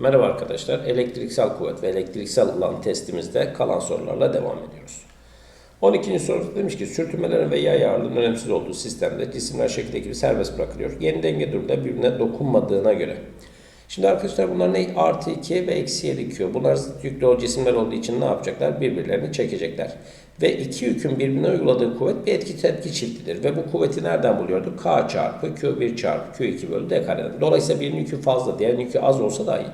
Merhaba arkadaşlar. Elektriksel kuvvet ve elektriksel alan testimizde kalan sorularla devam ediyoruz. 12. soruda demiş ki sürtünmelerin ve yay ağırlığının önemsiz olduğu sistemde cisimler şekildeki gibi serbest bırakılıyor. Yeni denge durumda birbirine dokunmadığına göre. Şimdi arkadaşlar bunlar ne? Artı 2 ve eksi 7 Q. Bunlar yüklü o cisimler olduğu için ne yapacaklar? Birbirlerini çekecekler. Ve iki yükün birbirine uyguladığı kuvvet bir etki tepki çiftidir. Ve bu kuvveti nereden buluyorduk? K çarpı Q1 çarpı Q2 bölü D kareden. Dolayısıyla birinin yükü fazla, diğerinin yükü az olsa dahi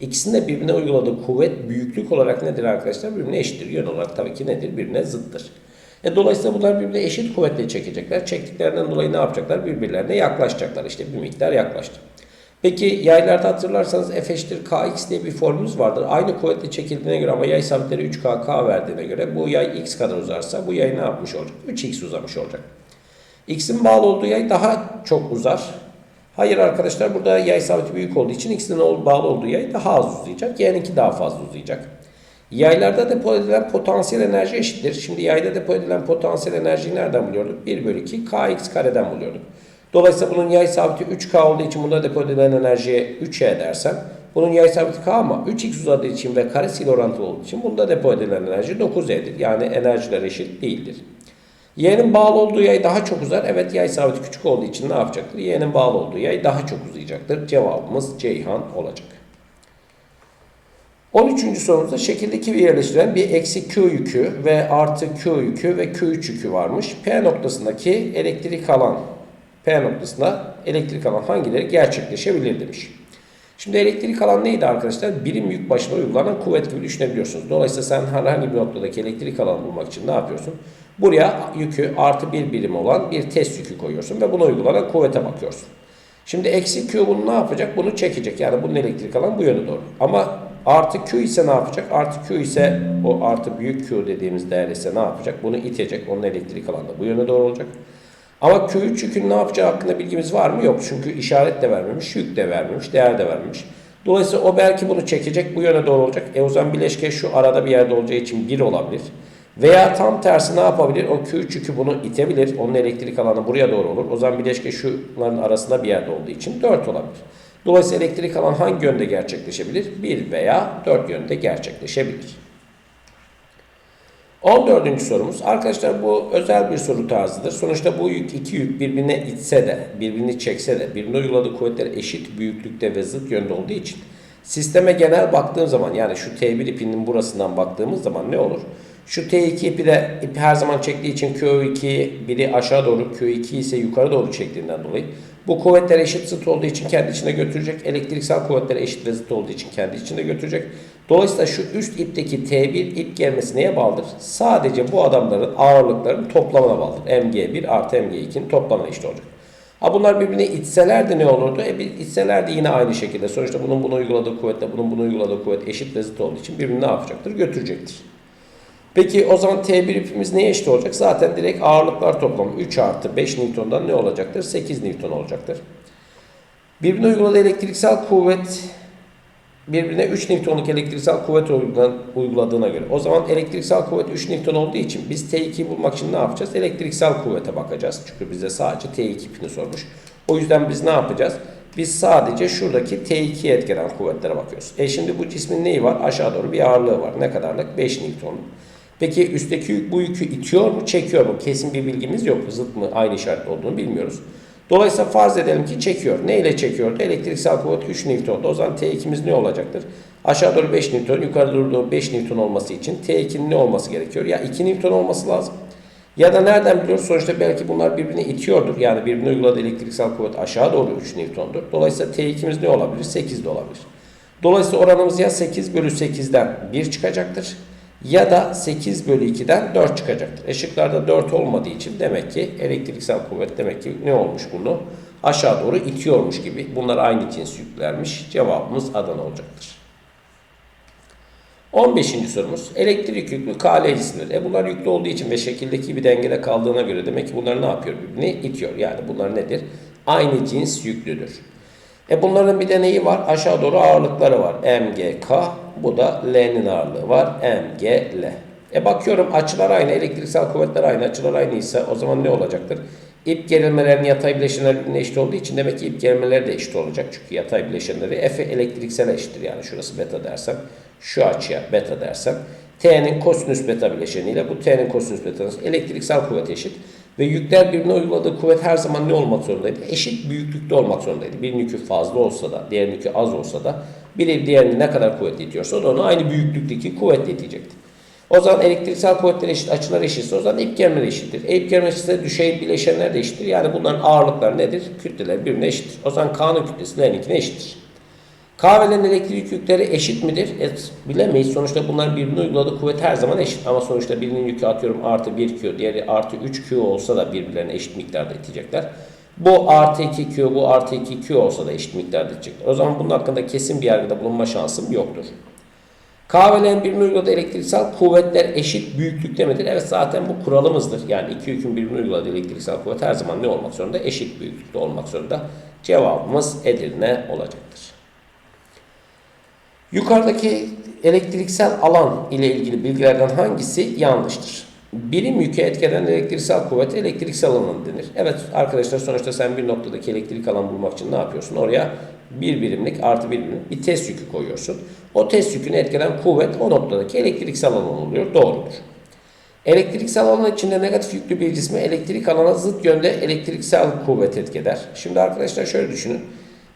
ikisinin de birbirine uyguladığı kuvvet büyüklük olarak nedir arkadaşlar? Birbirine eşittir. Yön olarak tabii ki nedir? Birbirine zıttır. E dolayısıyla bunlar birbirine eşit kuvvetle çekecekler. Çektiklerinden dolayı ne yapacaklar? Birbirlerine yaklaşacaklar. İşte bir miktar yaklaştı. Peki yaylarda hatırlarsanız F Kx diye bir formülümüz vardır. Aynı kuvvetle çekildiğine göre ama yay sabitleri 3K, K verdiğine göre bu yay X kadar uzarsa bu yay ne yapmış olacak? 3X uzamış olacak. X'in bağlı olduğu yay daha çok uzar. Hayır arkadaşlar burada yay sabiti büyük olduğu için X'in bağlı olduğu yay daha az uzayacak. Y'ninki daha fazla uzayacak. Yaylarda depo edilen potansiyel enerji eşittir. Şimdi yayda depo edilen potansiyel enerjiyi nereden buluyorduk? 1 bölü 2 kx kareden buluyorduk. Dolayısıyla bunun yay sabiti 3k olduğu için bunda depo edilen enerjiye 3e dersem bunun yay sabiti k ama 3x uzadığı için ve karesiyle orantılı olduğu için bunda depo edilen enerji 9e'dir. Yani enerjiler eşit değildir. Y'nin bağlı olduğu yay daha çok uzar. Evet yay sabiti küçük olduğu için ne yapacaktır? Y'nin bağlı olduğu yay daha çok uzayacaktır. Cevabımız Ceyhan olacak. 13. sorumuzda şekildeki bir yerleştiren bir eksi Q yükü ve artı Q yükü ve Q3 yükü varmış. P noktasındaki elektrik alan P noktasında elektrik alan hangileri gerçekleşebilir demiş. Şimdi elektrik alan neydi arkadaşlar? Birim yük başına uygulanan kuvvet gibi düşünebiliyorsunuz. Dolayısıyla sen herhangi bir noktadaki elektrik alanı bulmak için ne yapıyorsun? Buraya yükü artı bir birim olan bir test yükü koyuyorsun ve buna uygulanan kuvvete bakıyorsun. Şimdi eksi Q bunu ne yapacak? Bunu çekecek. Yani bunun elektrik alan bu yöne doğru. Ama artı Q ise ne yapacak? Artı Q ise o artı büyük Q dediğimiz değer ise ne yapacak? Bunu itecek. Onun elektrik alanı bu yöne doğru olacak. Ama Q3 yükün ne yapacağı hakkında bilgimiz var mı? Yok. Çünkü işaret de vermemiş, yük de vermemiş, değer de vermemiş. Dolayısıyla o belki bunu çekecek, bu yöne doğru olacak. E o zaman bileşke şu arada bir yerde olacağı için 1 olabilir. Veya tam tersi ne yapabilir? O Q3 yükü bunu itebilir. Onun elektrik alanı buraya doğru olur. O zaman bileşke şunların arasında bir yerde olduğu için 4 olabilir. Dolayısıyla elektrik alan hangi yönde gerçekleşebilir? 1 veya 4 yönde gerçekleşebilir. 14. sorumuz. Arkadaşlar bu özel bir soru tarzıdır. Sonuçta bu yük iki yük birbirine itse de, birbirini çekse de, birbirine uyguladığı kuvvetler eşit büyüklükte ve zıt yönde olduğu için sisteme genel baktığım zaman yani şu T1 ipinin burasından baktığımız zaman ne olur? Şu T2 ipi de ipi her zaman çektiği için Q2 biri aşağı doğru Q2 ise yukarı doğru çektiğinden dolayı bu kuvvetler eşit zıt olduğu için kendi içine götürecek. Elektriksel kuvvetler eşit ve zıt olduğu için kendi içinde götürecek. Dolayısıyla şu üst ipteki T1 ip gelmesi neye bağlıdır? Sadece bu adamların ağırlıklarının toplamına bağlıdır. MG1 artı MG2'nin toplamına eşit olacak. Ha bunlar birbirine itselerdi ne olurdu? E bir itselerdi yine aynı şekilde. Sonuçta bunun bunu uyguladığı kuvvetle bunun bunu uyguladığı kuvvet eşit ve zıt olduğu için birbirini ne yapacaktır? Götürecektir. Peki o zaman T1 ipimiz neye eşit olacak? Zaten direkt ağırlıklar toplamı 3 artı 5 Newton'dan ne olacaktır? 8 Newton olacaktır. Birbirine uyguladığı elektriksel kuvvet birbirine 3 Newton'luk elektriksel kuvvet uyguladığına göre. O zaman elektriksel kuvvet 3 Newton olduğu için biz T2'yi bulmak için ne yapacağız? Elektriksel kuvvete bakacağız. Çünkü bize sadece T2 ipini sormuş. O yüzden biz ne yapacağız? Biz sadece şuradaki T2'ye etkilenen kuvvetlere bakıyoruz. E şimdi bu cismin neyi var? Aşağı doğru bir ağırlığı var. Ne kadarlık? 5 Newton. Peki üstteki yük bu yükü itiyor mu, çekiyor mu? Kesin bir bilgimiz yok. Zıt mı, aynı işaret olduğunu bilmiyoruz. Dolayısıyla farz edelim ki çekiyor. Ne ile çekiyordu? Elektriksel kuvvet 3 Newton'du. O zaman T2'miz ne olacaktır? Aşağı doğru 5 Newton, yukarı doğru 5 Newton olması için T2'nin ne olması gerekiyor? Ya 2 Newton olması lazım. Ya da nereden biliyoruz? Sonuçta belki bunlar birbirini itiyordur. Yani birbirine uyguladığı elektriksel kuvvet aşağı doğru 3 Newton'dur. Dolayısıyla T2'miz ne olabilir? 8 de olabilir. Dolayısıyla oranımız ya 8 bölü 8'den 1 çıkacaktır ya da 8 bölü 2'den 4 çıkacaktır. Işıklarda 4 olmadığı için demek ki elektriksel kuvvet demek ki ne olmuş bunu? Aşağı doğru itiyormuş gibi. Bunlar aynı cins yüklermiş. Cevabımız Adana olacaktır. 15. sorumuz. Elektrik yüklü KL cisimleri. E bunlar yüklü olduğu için ve şekildeki bir dengede kaldığına göre demek ki bunlar ne yapıyor birbirini? itiyor. Yani bunlar nedir? Aynı cins yüklüdür. E bunların bir de neyi var? Aşağı doğru ağırlıkları var. MGK. Bu da L'nin ağırlığı var. MGL. E bakıyorum açılar aynı. Elektriksel kuvvetler aynı. Açılar aynı ise o zaman ne olacaktır? İp gerilmelerinin yatay bileşenler birbirine eşit olduğu için demek ki ip gerilmeleri de eşit olacak. Çünkü yatay bileşenleri F elektriksel eşittir. Yani şurası beta dersem, şu açıya beta dersem, T'nin kosinüs beta bileşeniyle bu T'nin kosinüs beta elektriksel kuvvet eşit. Ve yükler birbirine uyguladığı kuvvet her zaman ne olmak zorundaydı? Eşit büyüklükte olmak zorundaydı. Birinin yükü fazla olsa da, diğerinin yükü az olsa da biri diğerini ne kadar kuvvetli itiyorsa o da onu aynı büyüklükteki kuvvetle itecekti. O zaman elektriksel kuvvetler eşit, açılar eşitse o zaman ip germeleri eşittir. E, ip germe eşitse düşey bileşenler de eşittir. Yani bunların ağırlıkları nedir? Kütleler birbirine eşittir. O zaman K'nın kütlesi L'ninkine eşittir. K ve L'nin elektrik yükleri eşit midir? Evet, bilemeyiz. Sonuçta bunların birbirine uyguladığı kuvvet her zaman eşit. Ama sonuçta birinin yükü atıyorum artı 1Q, diğeri artı 3Q olsa da birbirlerine eşit miktarda itecekler. Bu artı 2Q, bu artı 2Q olsa da eşit miktarda itecekler. O zaman bunun hakkında kesin bir yargıda bulunma şansım yoktur. K ve L'nin birbirine uyguladığı elektriksel kuvvetler eşit büyüklükte midir? Evet zaten bu kuralımızdır. Yani iki yükün birbirine uyguladığı elektriksel kuvvet her zaman ne olmak zorunda? Eşit büyüklükte olmak zorunda. Cevabımız Edirne olacaktır. Yukarıdaki elektriksel alan ile ilgili bilgilerden hangisi yanlıştır? Birim yükü etkeden elektriksel kuvvet elektriksel alan denir. Evet arkadaşlar sonuçta sen bir noktadaki elektrik alan bulmak için ne yapıyorsun? Oraya bir birimlik artı bir birimlik bir test yükü koyuyorsun. O test yükünü etkeden kuvvet o noktadaki elektriksel alan oluyor. Doğrudur. Elektriksel alan içinde negatif yüklü bir cisme elektrik alana zıt yönde elektriksel kuvvet etkiler. Şimdi arkadaşlar şöyle düşünün.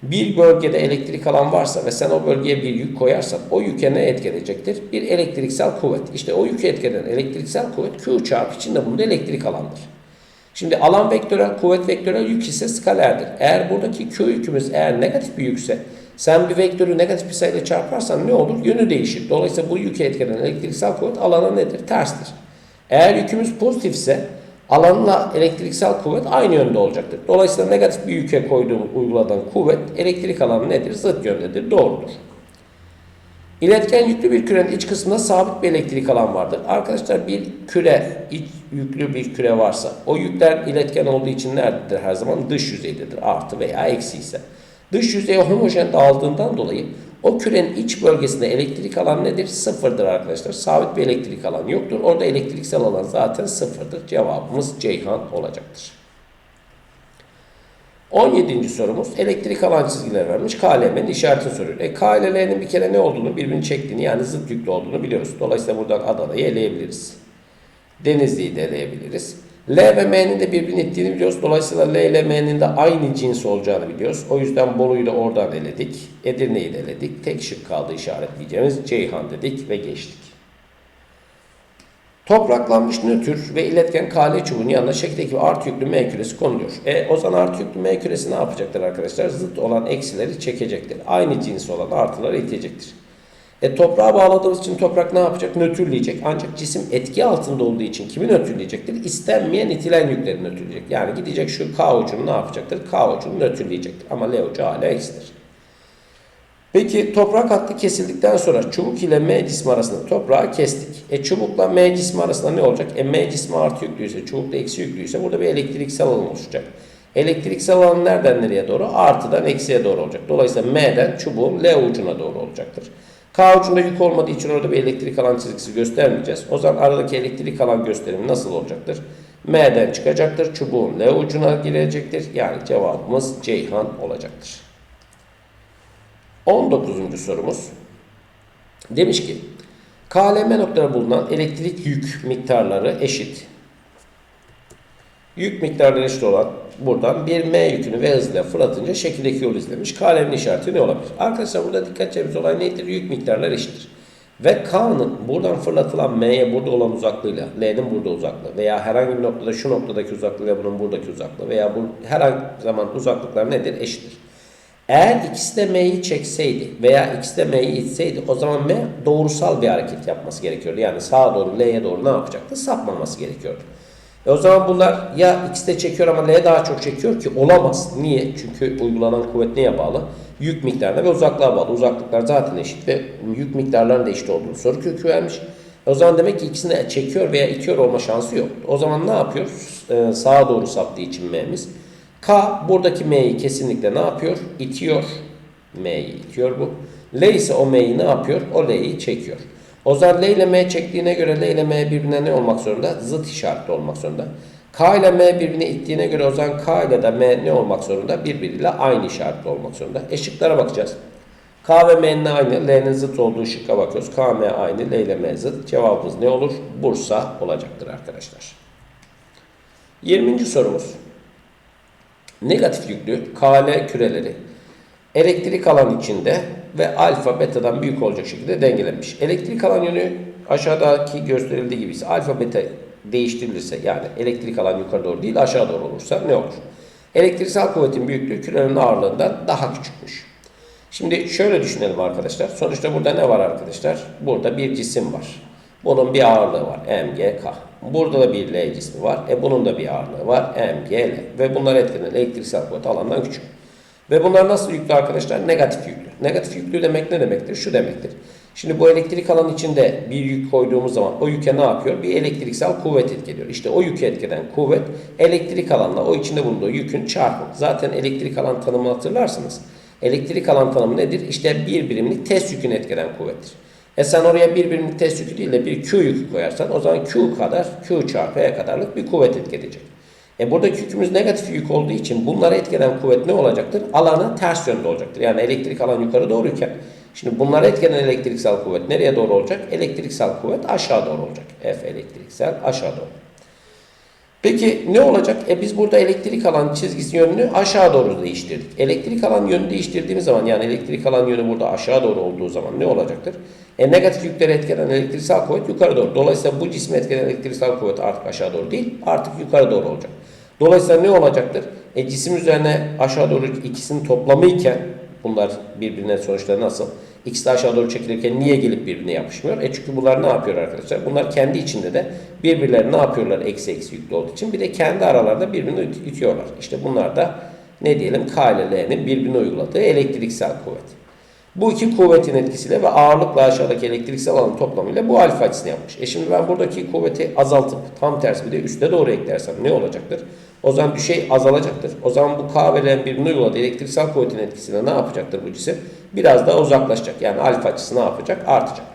Bir bölgede elektrik alan varsa ve sen o bölgeye bir yük koyarsan o yüke ne etki edecektir? Bir elektriksel kuvvet. İşte o yükü etkeden elektriksel kuvvet Q çarpı içinde bunda elektrik alandır. Şimdi alan vektörel, kuvvet vektörel yük ise skalerdir. Eğer buradaki Q yükümüz eğer negatif bir yükse sen bir vektörü negatif bir sayıyla çarparsan ne olur? Yönü değişir. Dolayısıyla bu yükü etkilenen elektriksel kuvvet alana nedir? Terstir. Eğer yükümüz pozitifse alanla elektriksel kuvvet aynı yönde olacaktır. Dolayısıyla negatif bir yüke koyduğum uyguladığın kuvvet elektrik alanı nedir? Zıt yöndedir. Doğrudur. İletken yüklü bir kürenin iç kısmında sabit bir elektrik alan vardır. Arkadaşlar bir küre, iç yüklü bir küre varsa o yükler iletken olduğu için nerededir her zaman? Dış yüzeydedir. Artı veya eksi ise. Dış yüzeye homojen dağıldığından dolayı o kürenin iç bölgesinde elektrik alan nedir? Sıfırdır arkadaşlar. Sabit bir elektrik alan yoktur. Orada elektriksel alan zaten sıfırdır. Cevabımız Ceyhan olacaktır. 17. sorumuz elektrik alan çizgileri vermiş. KLM'nin işaretini soruyor. E, K ile L'nin bir kere ne olduğunu birbirini çektiğini yani zıt yüklü olduğunu biliyoruz. Dolayısıyla buradan Adana'yı eleyebiliriz. Denizli'yi de eleyebiliriz. L ve M'nin de birbirini ittiğini biliyoruz. Dolayısıyla L ile M'nin de aynı cins olacağını biliyoruz. O yüzden Bolu'yu da oradan eledik. Edirne'yi de eledik. Tek şık kaldı işaretleyeceğimiz Ceyhan dedik ve geçtik. Topraklanmış nötr ve iletken KL çubuğunun yanına şekildeki artı yüklü M küresi konuluyor. E, o zaman artı yüklü M küresi ne yapacaktır arkadaşlar? Zıt olan eksileri çekecektir. Aynı cins olan artıları itecektir. E, toprağa bağladığımız için toprak ne yapacak? Nötrleyecek. Ancak cisim etki altında olduğu için kimi nötrleyecektir? İstenmeyen itilen yükleri nötrleyecek. Yani gidecek şu K ucunu ne yapacaktır? K ucunu nötrleyecektir. Ama L ucu hala eksidir. Peki toprak hattı kesildikten sonra çubuk ile M cismi arasında toprağı kestik. E çubukla M cismi arasında ne olacak? E M cismi artı yüklüyse, çubuk da eksi yüklüyse burada bir elektriksel alan oluşacak. Elektriksel alan nereden nereye doğru? Artıdan eksiye doğru olacak. Dolayısıyla M'den çubuğun L ucuna doğru olacaktır. K ucunda yük olmadığı için orada bir elektrik alan çizgisi göstermeyeceğiz. O zaman aradaki elektrik alan gösterimi nasıl olacaktır? M'den çıkacaktır. Çubuğun L ucuna girecektir. Yani cevabımız Ceyhan olacaktır. 19. sorumuz. Demiş ki KLM noktaları bulunan elektrik yük miktarları eşit. Yük miktarları eşit olan buradan bir M yükünü ve hızla fırlatınca şekildeki yol izlemiş. KLM'nin işareti ne olabilir? Arkadaşlar burada dikkat edeceğimiz olay nedir? Yük miktarları eşittir. Ve K'nın buradan fırlatılan M'ye burada olan uzaklığıyla L'nin burada uzaklığı veya herhangi bir noktada şu noktadaki uzaklığıyla bunun buradaki uzaklığı veya bu herhangi zaman uzaklıklar nedir? Eşittir. Eğer ikisi de M'yi çekseydi veya ikisi de M'yi itseydi o zaman M doğrusal bir hareket yapması gerekiyordu. Yani sağa doğru L'ye doğru ne yapacaktı? Sapmaması gerekiyordu. E o zaman bunlar ya ikisi de çekiyor ama L daha çok çekiyor ki olamaz. Niye? Çünkü uygulanan kuvvet neye bağlı? Yük miktarına ve uzaklığa bağlı. Uzaklıklar zaten eşit ve yük miktarlarının da eşit olduğunu soru kökü vermiş. E o zaman demek ki ikisini çekiyor veya itiyor olma şansı yok. O zaman ne yapıyor? Ee, sağa doğru saptığı için M'miz. K buradaki M'yi kesinlikle ne yapıyor? İtiyor. M'yi itiyor bu. L ise o M'yi ne yapıyor? O L'yi çekiyor. O zaman L ile M çektiğine göre L ile M birbirine ne olmak zorunda? Zıt işaretli olmak zorunda. K ile M birbirini ittiğine göre o zaman K ile de M ne olmak zorunda? Birbiriyle aynı işaretli olmak zorunda. E bakacağız. K ve M'nin aynı, L'nin zıt olduğu şıkka bakıyoruz. K, M aynı, L ile M zıt. Cevabımız ne olur? Bursa olacaktır arkadaşlar. 20. sorumuz. Negatif yüklü KL küreleri elektrik alan içinde ve alfa betadan büyük olacak şekilde dengelenmiş. Elektrik alan yönü aşağıdaki gösterildiği gibi ise alfa beta değiştirilirse yani elektrik alan yukarı doğru değil aşağı doğru olursa ne olur? Elektriksel kuvvetin büyüklüğü kürenin ağırlığından daha küçükmüş. Şimdi şöyle düşünelim arkadaşlar. Sonuçta burada ne var arkadaşlar? Burada bir cisim var. Bunun bir ağırlığı var. MGK. Burada da bir L cismi var. E bunun da bir ağırlığı var. MGL. Ve bunlar etkilenen elektriksel kuvvet alandan küçük. Ve bunlar nasıl yüklü arkadaşlar? Negatif yüklü. Negatif yüklü demek ne demektir? Şu demektir. Şimdi bu elektrik alan içinde bir yük koyduğumuz zaman o yüke ne yapıyor? Bir elektriksel kuvvet etkiliyor. İşte o yükü etkilenen kuvvet elektrik alanla o içinde bulunduğu yükün çarpımı. Zaten elektrik alan tanımını hatırlarsınız. Elektrik alan tanımı nedir? İşte bir birimlik test yükünü etkilen kuvvettir. E sen oraya bir birimlik test yükü değil de bir Q yükü koyarsan o zaman Q kadar Q çarpı E kadarlık bir kuvvet etkileyecek. E buradaki yükümüz negatif yük olduğu için bunlara etkilen kuvvet ne olacaktır? Alana ters yönde olacaktır. Yani elektrik alan yukarı doğruyken şimdi bunlara etkilenen elektriksel kuvvet nereye doğru olacak? Elektriksel kuvvet aşağı doğru olacak. F elektriksel aşağı doğru. Peki ne olacak? E biz burada elektrik alan çizgisi yönünü aşağı doğru değiştirdik. Elektrik alan yönünü değiştirdiğimiz zaman yani elektrik alan yönü burada aşağı doğru olduğu zaman ne olacaktır? E negatif yükleri etkilenen elektriksel kuvvet yukarı doğru. Dolayısıyla bu cismi etkilenen elektriksel kuvvet artık aşağı doğru değil artık yukarı doğru olacak. Dolayısıyla ne olacaktır? E cisim üzerine aşağı doğru ikisinin toplamı iken bunlar birbirine sonuçta nasıl? İkisi de aşağı doğru çekilirken niye gelip birbirine yapışmıyor? E çünkü bunlar ne yapıyor arkadaşlar? Bunlar kendi içinde de birbirlerine ne yapıyorlar eksi eksi yüklü olduğu için? Bir de kendi aralarında birbirini it- itiyorlar. İşte bunlar da ne diyelim K ile L'nin birbirine uyguladığı elektriksel kuvvet. Bu iki kuvvetin etkisiyle ve ağırlıkla aşağıdaki elektriksel alanın toplamıyla bu alfa açısını yapmış. E şimdi ben buradaki kuvveti azaltıp tam tersi bir de üste doğru eklersem ne olacaktır? O zaman düşey azalacaktır. O zaman bu K ve L'nin birbirine elektriksel kuvvetin etkisiyle ne yapacaktır bu cisim? Biraz daha uzaklaşacak. Yani alfa açısı ne yapacak? Artacak.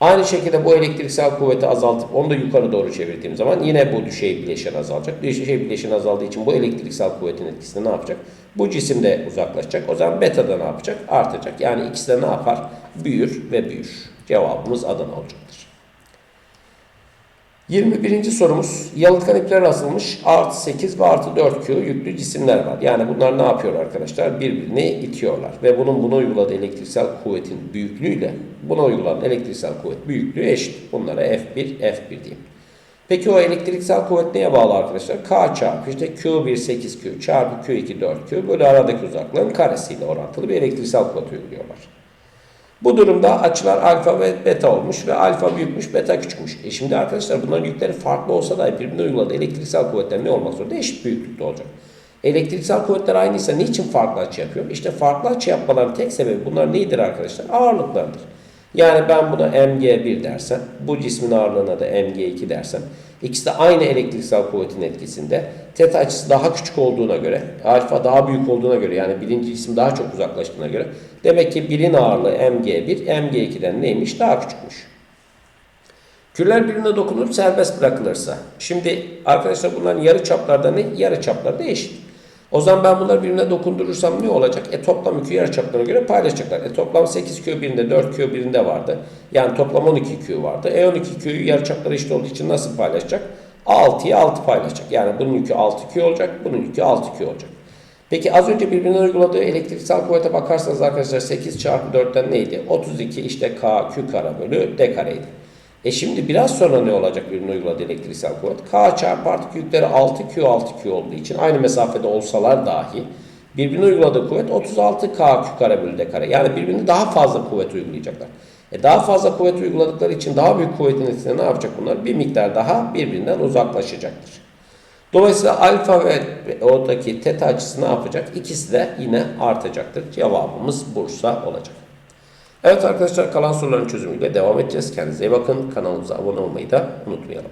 Aynı şekilde bu elektriksel kuvveti azaltıp onu da yukarı doğru çevirdiğim zaman yine bu düşey bileşen azalacak. Düşey bileşen azaldığı için bu elektriksel kuvvetin etkisinde ne yapacak? Bu cisim de uzaklaşacak. O zaman beta da ne yapacak? Artacak. Yani ikisi de ne yapar? Büyür ve büyür. Cevabımız Adana olacaktır. 21. sorumuz yalıtkan ipler asılmış artı 8 ve artı 4Q yüklü cisimler var. Yani bunlar ne yapıyor arkadaşlar? Birbirini itiyorlar. Ve bunun buna uyguladığı elektriksel kuvvetin büyüklüğüyle buna uygulanan elektriksel kuvvet büyüklüğü eşit. Bunlara F1, F1 diyeyim. Peki o elektriksel kuvvet neye bağlı arkadaşlar? K çarpı işte Q1 8Q çarpı Q2 4Q böyle aradaki uzaklığın karesiyle orantılı bir elektriksel kuvvet uyguluyorlar. Bu durumda açılar alfa ve beta olmuş ve alfa büyükmüş, beta küçükmüş. E şimdi arkadaşlar bunların yükleri farklı olsa da birbirine uyguladığı elektriksel kuvvetler ne olmak zorunda? Eşit büyüklükte olacak. Elektriksel kuvvetler aynıysa niçin farklı açı yapıyor? İşte farklı açı yapmaların tek sebebi bunlar neydir arkadaşlar? Ağırlıklardır. Yani ben buna mg1 dersem, bu cismin ağırlığına da mg2 dersem, ikisi de aynı elektriksel kuvvetin etkisinde. Teta açısı daha küçük olduğuna göre, alfa daha büyük olduğuna göre yani birinci cisim daha çok uzaklaştığına göre demek ki birin ağırlığı mg1, mg2'den neymiş? Daha küçükmüş. Küller birbirine dokunup serbest bırakılırsa. Şimdi arkadaşlar bunların yarı çaplarda ne? Yarı çaplarda eşit. O zaman ben bunları birbirine dokundurursam ne olacak? E toplam yükü yarı çaplarına göre paylaşacaklar. E toplam 8Q birinde 4Q birinde vardı. Yani toplam 12Q vardı. E 12Q'yu yarı çapları eşit olduğu için nasıl paylaşacak? 6'ya 6 paylaşacak. Yani bunun yükü 6Q olacak, bunun yükü 6Q olacak. Peki az önce birbirine uyguladığı elektriksel kuvvete bakarsanız arkadaşlar 8 çarpı 4'ten neydi? 32 işte K Q kare bölü D kareydi. E şimdi biraz sonra ne olacak birbirine uyguladığı elektriksel kuvvet? K çarpı artık yükleri 6Q 6Q olduğu için aynı mesafede olsalar dahi birbirine uyguladığı kuvvet 36K Q kare bölü D kare. Yani birbirine daha fazla kuvvet uygulayacaklar. E daha fazla kuvvet uyguladıkları için daha büyük kuvvetin etkisinde ne yapacak bunlar? Bir miktar daha birbirinden uzaklaşacaktır. Dolayısıyla alfa ve oradaki teta açısı ne yapacak? İkisi de yine artacaktır. Cevabımız Bursa olacak. Evet arkadaşlar kalan soruların çözümüyle devam edeceğiz. Kendinize iyi bakın. Kanalımıza abone olmayı da unutmayalım.